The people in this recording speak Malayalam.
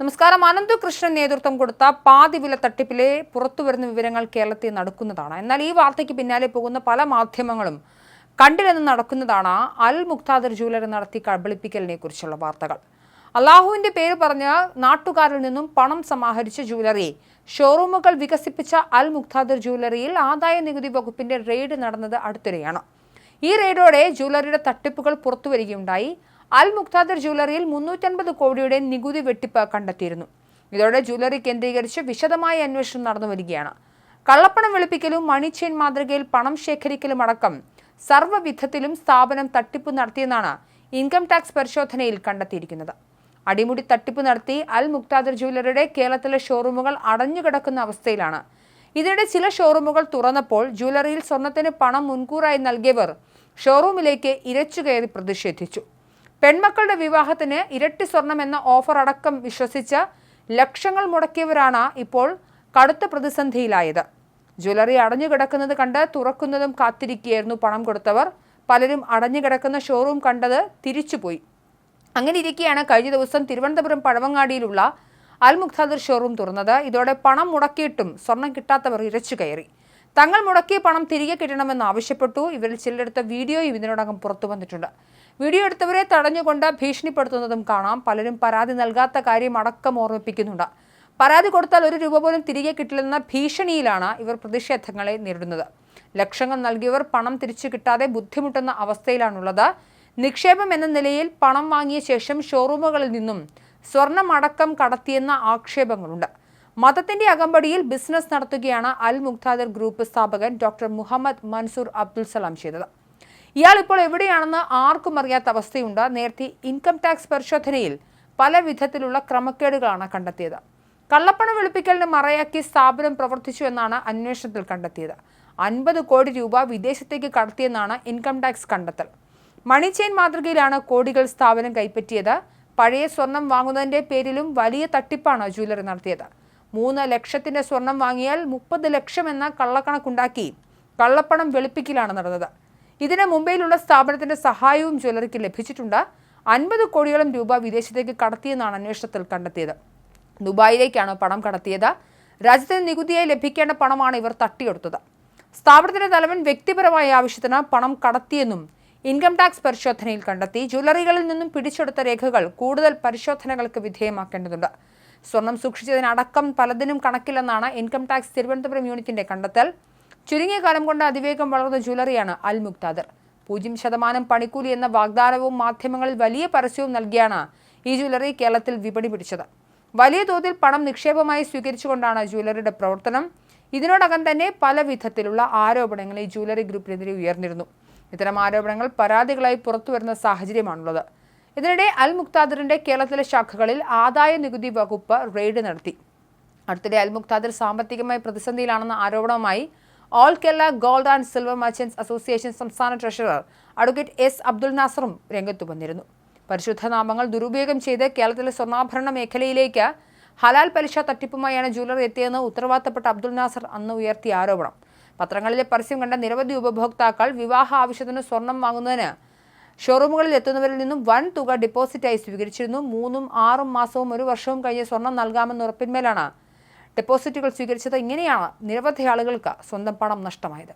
നമസ്കാരം. അനന്തു കൃഷ്ണൻ നേതൃത്വം കൊടുത്ത പാതി വില തട്ടിപ്പിലെ പുറത്തുവരുന്ന വിവരങ്ങൾ കേരളത്തിൽ നടക്കുന്നതാണ്. എന്നാൽ ഈ വാർത്തയ്ക്ക് പിന്നാലെ പോകുന്ന പല മാധ്യമങ്ങളും കണ്ടില്ലെന്ന് നടക്കുന്നതാണ് അൽ മുക്താദർ ജൂവലറി നടത്തി കബളിപ്പിക്കലിനെ കുറിച്ചുള്ള വാർത്തകൾ. അള്ളാഹുവിന്റെ പേര് പറഞ്ഞ് നാട്ടുകാരിൽ നിന്നും പണം സമാഹരിച്ച ജൂവലറി ഷോറൂമുകൾ വികസിപ്പിച്ച അൽ മുക്താദർ ജൂവലറിയിൽ ആദായ നികുതി വകുപ്പിന്റെ റെയ്ഡ് നടന്നത് അടുത്തിടെയാണ്. ഈ റെയ്ഡോടെ ജൂവലറിയുടെ തട്ടിപ്പുകൾ പുറത്തുവരികയുണ്ടായി. അൽ മുക്താദർ ജ്വല്ലറിയിൽ മുന്നൂറ്റൻപത് കോടിയുടെ നികുതി വെട്ടിപ്പ് കണ്ടെത്തിയിരുന്നു. ഇതോടെ ജ്വല്ലറി കേന്ദ്രീകരിച്ച് വിശദമായ അന്വേഷണം നടന്നു വരികയാണ്. കള്ളപ്പണം വെളുപ്പിക്കലും മണി ചെയിൻ മാതൃകയിൽ പണം ശേഖരിക്കലും അടക്കം സർവവിധത്തിലും സ്ഥാപനം തട്ടിപ്പ് നടത്തിയെന്നാണ് ഇൻകം ടാക്സ് പരിശോധനയിൽ കണ്ടെത്തിയിരിക്കുന്നത്. അടിമുടി തട്ടിപ്പ് നടത്തി അൽ മുക്താദർ ജ്വല്ലറിയുടെ കേരളത്തിലെ ഷോറൂമുകൾ അടഞ്ഞുകിടക്കുന്ന അവസ്ഥയിലാണ്. ഇതിനിടെ ചില ഷോറൂമുകൾ തുറന്നപ്പോൾ ജ്വല്ലറിയിൽ സ്വർണത്തിന് പണം മുൻകൂറായി നൽകിയവർ ഷോറൂമിലേക്ക് ഇരച്ചുകയറി പ്രതിഷേധിച്ചു. പെൺമക്കളുടെ വിവാഹത്തിന് ഇരട്ടി സ്വർണം എന്ന ഓഫർ അടക്കം വിശ്വസിച്ച് ലക്ഷങ്ങൾ മുടക്കിയവരാണ് ഇപ്പോൾ കടുത്ത പ്രതിസന്ധിയിലായത്. ജ്വല്ലറി അടഞ്ഞുകിടക്കുന്നത് കണ്ട് തുറക്കുന്നതും കാത്തിരിക്കുകയായിരുന്നു പണം കൊടുത്തവർ. പലരും അടഞ്ഞുകിടക്കുന്ന ഷോറൂം കണ്ടത് തിരിച്ചുപോയി. അങ്ങനെ ഇരിക്കെയാണ് കഴിഞ്ഞ ദിവസം തിരുവനന്തപുരം പഴവങ്ങാടിയിലുള്ള അൽ മുഖ്താദർ ഷോറൂം തുറന്നത്. ഇതോടെ പണം മുടക്കിയിട്ടും സ്വർണം കിട്ടാത്തവർ ഇരച്ചു കയറി. തങ്ങൾ മുടക്കിയ പണം തിരികെ കിട്ടണമെന്ന് ആവശ്യപ്പെട്ടു. ഇവരിൽ ചിലരെടുത്ത വീഡിയോയും ഇതിനോടകം പുറത്തു വന്നിട്ടുണ്ട്. വീഡിയോ എടുത്തവരെ തടഞ്ഞുകൊണ്ട് ഭീഷണിപ്പെടുത്തുന്നതും കാണാം. പലരും പരാതി നൽകാത്ത കാര്യം അടക്കം ഓർമ്മിപ്പിക്കുന്നുണ്ട്. പരാതി കൊടുത്താൽ ഒരു രൂപ പോലും തിരികെ കിട്ടില്ലെന്ന ഭീഷണിയിലാണ് ഇവർ പ്രതിഷേധങ്ങളെ നേരിടുന്നത്. ലക്ഷങ്ങൾ നൽകിയവർ പണം തിരിച്ചു കിട്ടാതെ ബുദ്ധിമുട്ടുന്ന അവസ്ഥയിലാണുള്ളത്. നിക്ഷേപം എന്ന നിലയിൽ പണം വാങ്ങിയ ശേഷം ഷോറൂമുകളിൽ നിന്നും സ്വർണം അടക്കം കടത്തിയെന്ന ആക്ഷേപങ്ങളുണ്ട്. മതത്തിന്റെ അകമ്പടിയിൽ ബിസിനസ് നടത്തുകയാണ് അൽ മുഖ്താദർ ഗ്രൂപ്പ് സ്ഥാപകൻ ഡോക്ടർ മുഹമ്മദ് മൻസൂർ അബ്ദുൽ സലാം ചെയ്തത്. ഇയാൾ ഇപ്പോൾ എവിടെയാണെന്ന് ആർക്കും അറിയാത്ത അവസ്ഥയുണ്ട്. നേരത്തെ ഇൻകം ടാക്സ് പരിശോധനയിൽ പല വിധത്തിലുള്ള ക്രമക്കേടുകളാണ് കണ്ടെത്തിയത്. കള്ളപ്പണം വെളുപ്പിക്കലിന് മറയാക്കി സ്ഥാപനം പ്രവർത്തിച്ചു എന്നാണ് അന്വേഷണത്തിൽ കണ്ടെത്തിയത്. അൻപത് കോടി രൂപ വിദേശത്തേക്ക് കടത്തിയെന്നാണ് ഇൻകം ടാക്സ് കണ്ടെത്തൽ. മണി ചെയിൻ മാതൃകയിലാണ് കോടികൾ സ്ഥാപനം കൈപ്പറ്റിയത്. പഴയ സ്വർണം വാങ്ങുന്നതിന്റെ പേരിലും വലിയ തട്ടിപ്പാണ് ജ്വല്ലറി നടത്തിയത്. മൂന്ന് ലക്ഷത്തിന്റെ സ്വർണം വാങ്ങിയാൽ മുപ്പത് ലക്ഷം എന്ന കള്ളക്കണക്കുണ്ടാക്കി കള്ളപ്പണം വെളുപ്പിക്കലാണ് നടന്നത്. ഇതിന് മുംബൈയിലുള്ള സ്ഥാപനത്തിന്റെ സഹായവും ജ്വല്ലറിക്ക് ലഭിച്ചിട്ടുണ്ട്. അൻപത് കോടിയോളം രൂപ വിദേശത്തേക്ക് കടത്തിയെന്നാണ് അന്വേഷണത്തിൽ കണ്ടെത്തിയത്. ദുബായിലേക്കാണ് പണം കടത്തിയത്. രാജ്യത്തിന് നികുതിയായി ലഭിക്കേണ്ട പണമാണ് ഇവർ തട്ടിയെടുത്തത്. സ്ഥാപനത്തിന്റെ തലവൻ വ്യക്തിപരമായ ആവശ്യത്തിന് പണം കടത്തിയെന്നും ഇൻകം ടാക്സ് പരിശോധനയിൽ കണ്ടെത്തി ജ്വല്ലറികളിൽ നിന്നും പിടിച്ചെടുത്ത രേഖകൾ കൂടുതൽ പരിശോധനകൾക്ക് വിധേയമാക്കേണ്ടതുണ്ട്. സ്വർണം സൂക്ഷിച്ചതിനടക്കം പലതിനും കണക്കില്ലെന്നാണ് ഇൻകം ടാക്സ് തിരുവനന്തപുരം യൂണിറ്റിന്റെ കണ്ടെത്തൽ. ചുരുങ്ങിയ കാലം കൊണ്ട് അതിവേഗം വളർന്ന ജ്വല്ലറിയാണ് അൽ മുക്താദർ. പൂജ്യം ശതമാനം പണിക്കൂലി എന്ന വാഗ്ദാനവും മാധ്യമങ്ങളിൽ വലിയ പരസ്യവും നൽകിയാണ് ഈ ജ്വല്ലറി കേരളത്തിൽ വിപണി പിടിച്ചത്. വലിയ തോതിൽ പണം നിക്ഷേപമായി സ്വീകരിച്ചുകൊണ്ടാണ് ജ്വല്ലറിയുടെ പ്രവർത്തനം. ഇതിനോടകം തന്നെ പല വിധത്തിലുള്ള ആരോപണങ്ങൾ ഈ ജ്വല്ലറി ഗ്രൂപ്പിനെതിരെ ഉയർന്നിരുന്നു. ഇത്തരം ആരോപണങ്ങൾ പരാതികളായി പുറത്തുവരുന്ന സാഹചര്യമാണുള്ളത്. ഇതിനിടെ അൽ മുക്താദറിന്റെ കേരളത്തിലെ ശാഖകളിൽ ആദായ നികുതി വകുപ്പ് റെയ്ഡ് നടത്തി. അടുത്തിടെ അൽ മുക്താദർ സാമ്പത്തികമായി പ്രതിസന്ധിയിലാണെന്ന ആരോപണവുമായി all Kerala gold and silver merchants association സംസ്ഥാന ട്രഷറർ അഡ്വക്കേറ്റ് എസ് അബ്ദുൽ നാസറും രംഗത്തു വന്നിരുന്നു. പരിശുദ്ധ നാമങ്ങൾ ദുരുപയോഗം ചെയ്ത് കേരളത്തിലെ സ്വർണാഭരണ മേഖലയിലേക്ക് ഹലാൽ പലിശ തട്ടിപ്പുമായാണ് ജ്വല്ലറി എത്തിയെന്ന് ഉത്തരവാദിത്തപ്പെട്ട അബ്ദുൽ നാസർ അന്ന് ഉയർത്തിയ ആരോപണം. പത്രങ്ങളിലെ പരസ്യം കണ്ട നിരവധി ഉപഭോക്താക്കൾ വിവാഹ ആവശ്യത്തിന് സ്വർണം വാങ്ങുന്നതിന് ഷോറൂമുകളിൽ എത്തുന്നവരിൽ നിന്നും വൻ തുക ഡിപ്പോസിറ്റായി സ്വീകരിച്ചിരുന്നു. മൂന്നും ആറും മാസവും ഒരു വർഷവും കഴിഞ്ഞ് സ്വർണം നൽകാമെന്ന ഉറപ്പിന്മേലാണ് ഡെപ്പോസിറ്റുകൾ സ്വീകരിച്ചത് ഇങ്ങനെയാണ്. നിരവധി ആളുകൾക്ക് സ്വന്തം പണം നഷ്ടമായത്.